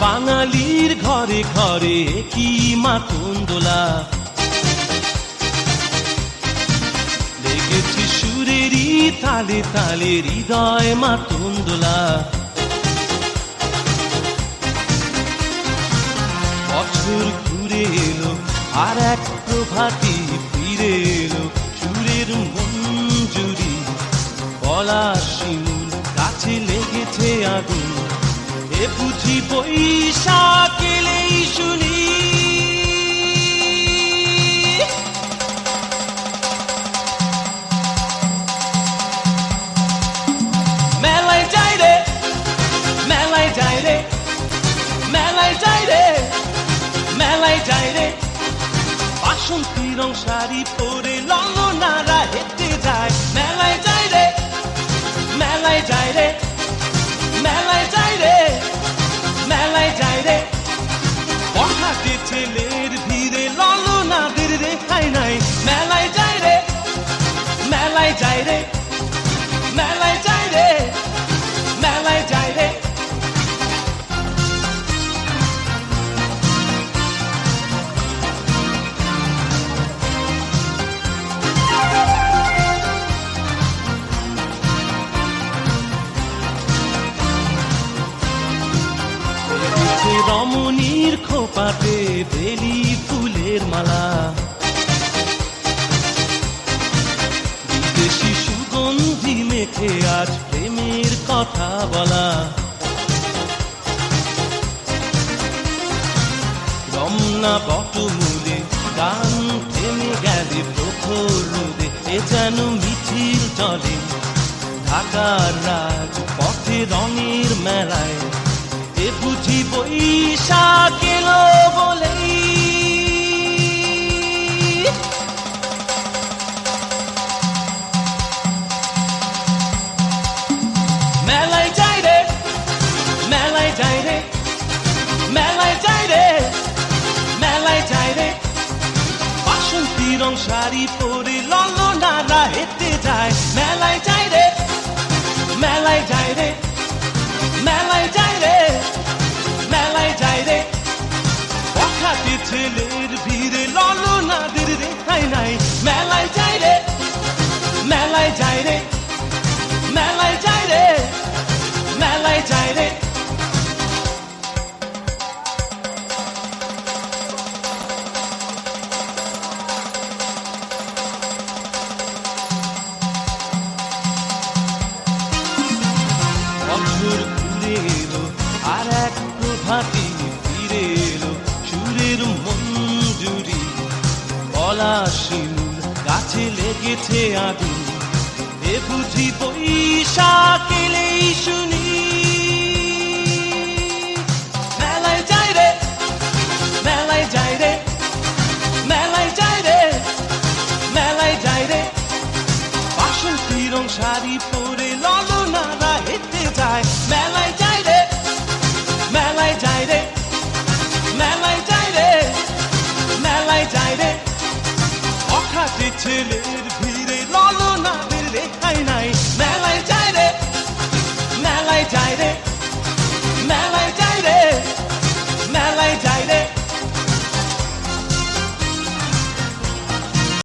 বাঙালির ঘরে ঘরে কি মাতন দোলা লেগেছে সুরেরই তালে তালে হৃদয় মাতন দোলা বছর ঘুরে এলো, আর এক প্রভাতি ফিরে এলো সুরের মঞ্জুরি। গলা শিমুল কাছে লেগেছে আগুন এ বুঝি বৈশাখ এলেই শুনি। মেলায় যাই রে, মেলায় যাই রে, মেলায় যাই রে, মেলায় যাই রে। বাসন্তী রং শাড়ি পরে ললনারা রমণীর খোপাতে বেলি ফুলের মালা। বিদেশি সুগন্ধি মেখে আজ প্রেমের কথা বলা। রমনা বটমূলে গান থেমে গেলে প্রখর রোদে, এ যেন মিছিল চলে। ঢাকার মেলায় যাই রে, মেলায় যাই রে, মেলায় যাই রে। বাসন্তী রং শাড়ি পরে ললনারা হেঁটে যায়, মেলায় যাই বছর ঘুরে এলো, আর এক প্রভাতি ফিরে এলো, সুরের মঞ্জুরি গলা গাছে লেগেছে আগুন, এ বুঝি বৈশাখ এলেই শুনি। মেলায় যাই রে, মেলায় যাই রে, মেলায় যাই রে, মেলায় যাই রে। বাসন্তী রং শাড়ি মেলায়